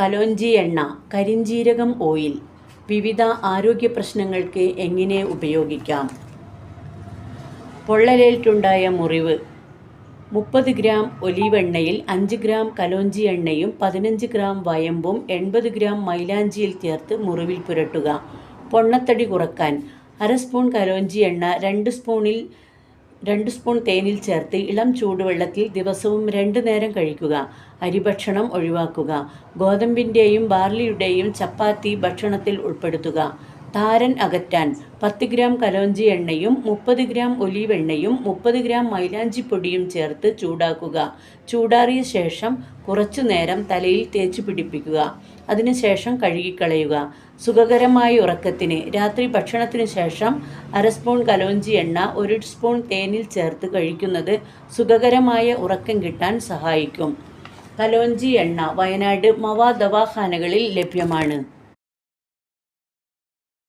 കലോഞ്ചി എണ്ണ കരിഞ്ജീരകം ഓയിൽ വിവിധ ആരോഗ്യ പ്രശ്നങ്ങൾക്ക് എങ്ങനെ ഉപയോഗിക്കാം? പൊള്ളലേറ്റുണ്ടായ മുറിവ്. മുപ്പത് ഗ്രാം ഒലീവ് എണ്ണയിൽ അഞ്ച് ഗ്രാം കലോഞ്ചി എണ്ണയും പതിനഞ്ച് ഗ്രാം വയമ്പും എൺപത് ഗ്രാം മൈലാഞ്ചിയിൽ ചേർത്ത് മുറിവിൽ പുരട്ടുക. പൊണ്ണത്തടി കുറയ്ക്കാൻ അര സ്പൂൺ കലോഞ്ചി എണ്ണ രണ്ട് സ്പൂണിൽ രണ്ട് സ്പൂൺ തേനിൽ ചേർത്ത് ഇളം ചൂടുവെള്ളത്തിൽ ദിവസവും രണ്ട് നേരം കഴിക്കുക. അരിഭക്ഷണം ഒഴിവാക്കുക. ഗോതമ്പിന്റെയും ബാർലിയുടെയും ചപ്പാത്തി ഭക്ഷണത്തിൽ ഉൾപ്പെടുത്തുക. താരൻ അകറ്റാൻ പത്ത് ഗ്രാം കലോഞ്ചി എണ്ണയും മുപ്പത് ഗ്രാം ഒലീവ് എണ്ണയും മുപ്പത് ഗ്രാം മൈലാഞ്ചിപ്പൊടിയും ചേർത്ത് ചൂടാക്കുക. ചൂടാറിയ ശേഷം കുറച്ചു നേരം തലയിൽ തേച്ച് പിടിപ്പിക്കുക. അതിനുശേഷം കഴുകിക്കളയുക. സുഖകരമായ ഉറക്കത്തിന് രാത്രി ഭക്ഷണത്തിന് ശേഷം അര സ്പൂൺ കലോഞ്ചി എണ്ണ ഒരു സ്പൂൺ തേനിൽ ചേർത്ത് കഴിക്കുന്നത് സുഖകരമായ ഉറക്കം കിട്ടാൻ സഹായിക്കും. കലോഞ്ചി എണ്ണ വയനാട് മവാ ദവാഖാനകളിൽ ലഭ്യമാണ്.